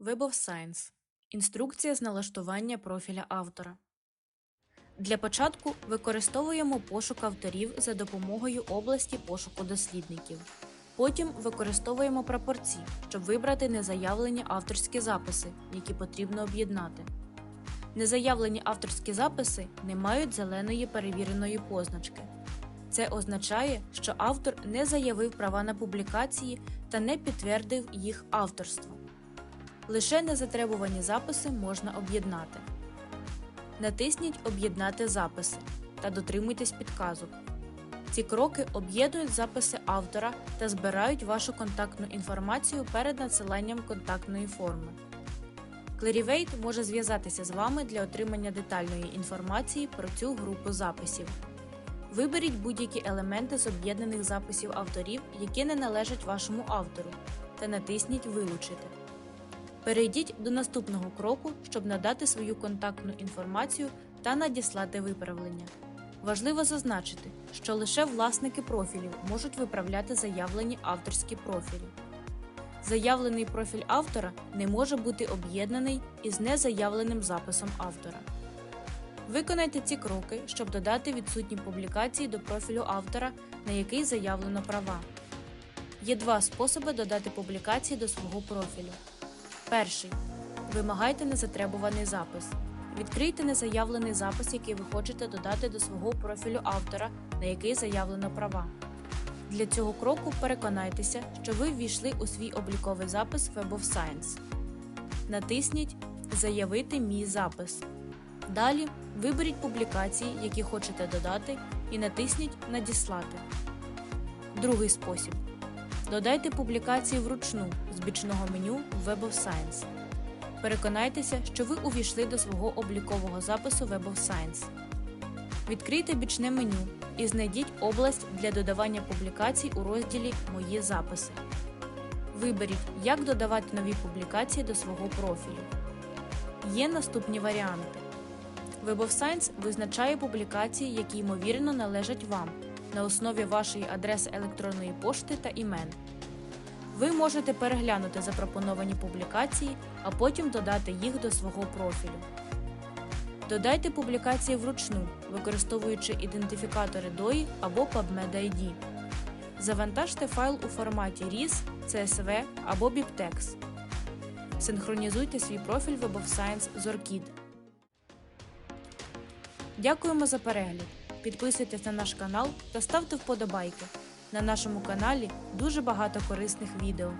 Web of Science. Інструкція з налаштування профіля автора. Для початку використовуємо пошук авторів за допомогою області пошуку дослідників. Потім використовуємо прапорці, щоб вибрати незаявлені авторські записи, які потрібно об'єднати. Незаявлені авторські записи не мають зеленої перевіреної позначки. Це означає, що автор не заявив права на публікації та не підтвердив їх авторство. Лише незатребувані записи можна об'єднати. Натисніть Об'єднати записи та дотримуйтесь підказок. Ці кроки об'єднують записи автора та збирають вашу контактну інформацію перед надсиланням контактної форми. Clarivate може зв'язатися з вами для отримання детальної інформації про цю групу записів. Виберіть будь-які елементи з об'єднаних записів авторів, які не належать вашому автору, та натисніть Вилучити. Перейдіть до наступного кроку, щоб надати свою контактну інформацію та надіслати виправлення. Важливо зазначити, що лише власники профілів можуть виправляти заявлені авторські профілі. Заявлений профіль автора не може бути об'єднаний із незаявленим записом автора. Виконайте ці кроки, щоб додати відсутні публікації до профілю автора, на який заявлено права. Є два способи додати публікації до свого профілю. Перший. Вимагайте незатребуваний запис. Відкрийте незаявлений запис, який ви хочете додати до свого профілю автора, на який заявлено права. Для цього кроку переконайтеся, що ви ввійшли у свій обліковий запис Web of Science. Натисніть Заявити мій запис. Далі виберіть публікації, які хочете додати, і натисніть Надіслати. Другий спосіб. Додайте публікації вручну з бічного меню Web of Science. Переконайтеся, що ви увійшли до свого облікового запису Web of Science. Відкрийте бічне меню і знайдіть область для додавання публікацій у розділі Мої записи. Виберіть, як додавати нові публікації до свого профілю. Є наступні варіанти. Web of Science визначає публікації, які ймовірно належать вам на основі вашої адреси електронної пошти та імен. Ви можете переглянути запропоновані публікації, а потім додати їх до свого профілю. Додайте публікації вручну, використовуючи ідентифікатори DOI або PubMed ID. Завантажте файл у форматі RIS, CSV або BibTeX. Синхронізуйте свій профіль Web of Science з ORCID. Дякуємо за перегляд. Підписуйтесь на наш канал та ставте вподобайки. На нашому каналі дуже багато корисних відео.